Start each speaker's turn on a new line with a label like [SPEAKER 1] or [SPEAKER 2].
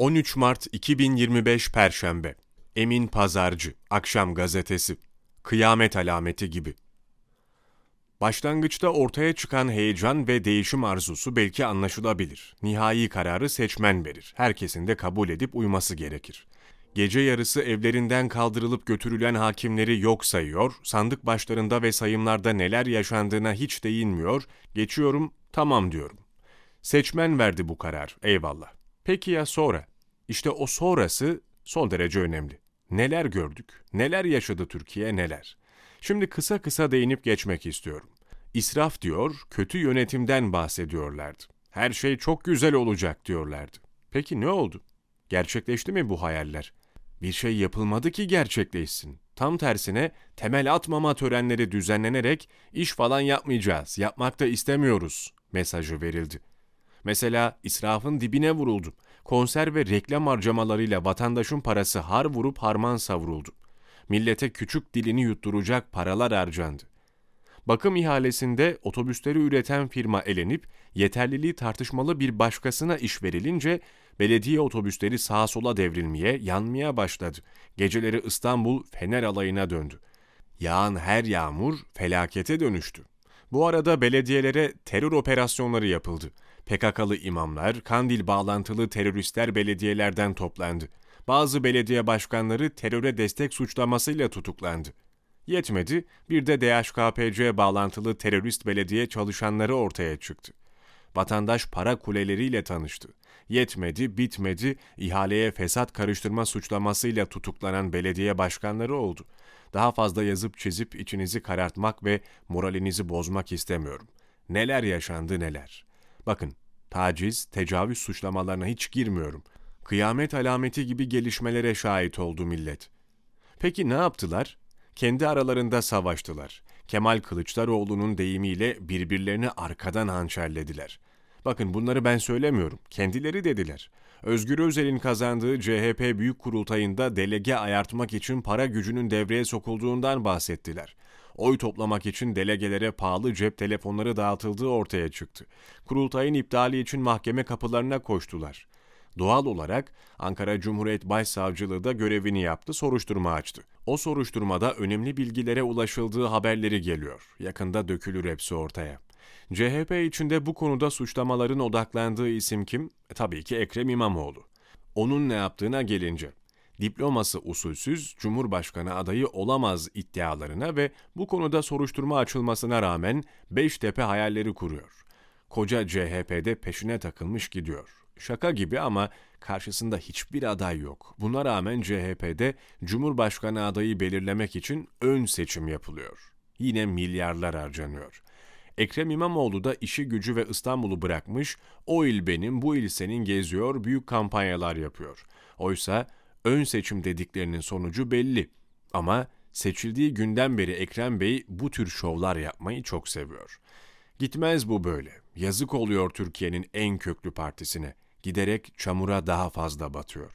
[SPEAKER 1] 13 Mart 2025 Perşembe Emin Pazarcı Akşam Gazetesi Kıyamet alameti gibi Başlangıçta ortaya çıkan heyecan ve değişim arzusu belki anlaşılabilir. Nihai kararı seçmen verir. Herkesin de kabul edip uyması gerekir. Gece yarısı evlerinden kaldırılıp götürülen hakimleri yok sayıyor, sandık başlarında ve sayımlarda neler yaşandığına hiç değinmiyor, geçiyorum, tamam diyorum. Seçmen verdi bu karar, eyvallah. Peki ya sonra? İşte o sonrası son derece önemli. Neler gördük, neler yaşadı Türkiye, neler? Şimdi kısa kısa değinip geçmek istiyorum. İsraf diyor, kötü yönetimden bahsediyorlardı. Her şey çok güzel olacak diyorlardı. Peki ne oldu? Gerçekleşti mi bu hayaller? Bir şey yapılmadı ki gerçekleşsin. Tam tersine temel atmama törenleri düzenlenerek iş falan yapmayacağız, yapmak da istemiyoruz mesajı verildi. Mesela israfın dibine vuruldu. Konser ve reklam harcamalarıyla vatandaşın parası har vurup harman savruldu. Millete küçük dilini yutturacak paralar harcandı. Bakım ihalesinde otobüsleri üreten firma elenip yeterliliği tartışmalı bir başkasına iş verilince belediye otobüsleri sağa sola devrilmeye, yanmaya başladı. Geceleri İstanbul fener alayına döndü. Yağan her yağmur felakete dönüştü. Bu arada belediyelere terör operasyonları yapıldı. PKK'lı imamlar, Kandil bağlantılı teröristler belediyelerden toplandı. Bazı belediye başkanları teröre destek suçlamasıyla tutuklandı. Yetmedi, bir de DHKPC bağlantılı terörist belediye çalışanları ortaya çıktı. Vatandaş para kuleleriyle tanıştı. Yetmedi, bitmedi, ihaleye fesat karıştırma suçlamasıyla tutuklanan belediye başkanları oldu. Daha fazla yazıp çizip içinizi karartmak ve moralinizi bozmak istemiyorum. Neler yaşandı neler. Bakın, taciz, tecavüz suçlamalarına hiç girmiyorum. Kıyamet alameti gibi gelişmelere şahit oldu millet. Peki ne yaptılar? Kendi aralarında savaştılar. Kemal Kılıçdaroğlu'nun deyimiyle birbirlerini arkadan hançerlediler. Bakın bunları ben söylemiyorum, kendileri dediler. Özgür Özel'in kazandığı CHP Büyük Kurultayı'nda delege ayartmak için para gücünün devreye sokulduğundan bahsettiler. Oy toplamak için delegelere pahalı cep telefonları dağıtıldığı ortaya çıktı. Kurultayın iptali için mahkeme kapılarına koştular. Doğal olarak Ankara Cumhuriyet Başsavcılığı da görevini yaptı, soruşturma açtı. O soruşturmada önemli bilgilere ulaşıldığı haberleri geliyor. Yakında dökülür hepsi ortaya. CHP içinde bu konuda suçlamaların odaklandığı isim kim? E, tabii ki Ekrem İmamoğlu. Onun ne yaptığına gelince, diploması usulsüz Cumhurbaşkanı adayı olamaz iddialarına ve bu konuda soruşturma açılmasına rağmen Beştepe hayalleri kuruyor. Koca CHP'de peşine takılmış gidiyor. Şaka gibi ama karşısında hiçbir aday yok. Buna rağmen CHP'de Cumhurbaşkanı adayı belirlemek için ön seçim yapılıyor. Yine milyarlar harcanıyor. Ekrem İmamoğlu da işi gücü ve İstanbul'u bırakmış, o il benim, bu il senin geziyor, büyük kampanyalar yapıyor. Oysa ön seçim dediklerinin sonucu belli. Ama seçildiği günden beri Ekrem Bey bu tür şovlar yapmayı çok seviyor. Gitmez bu böyle. Yazık oluyor Türkiye'nin en köklü partisine. Giderek çamura daha fazla batıyor.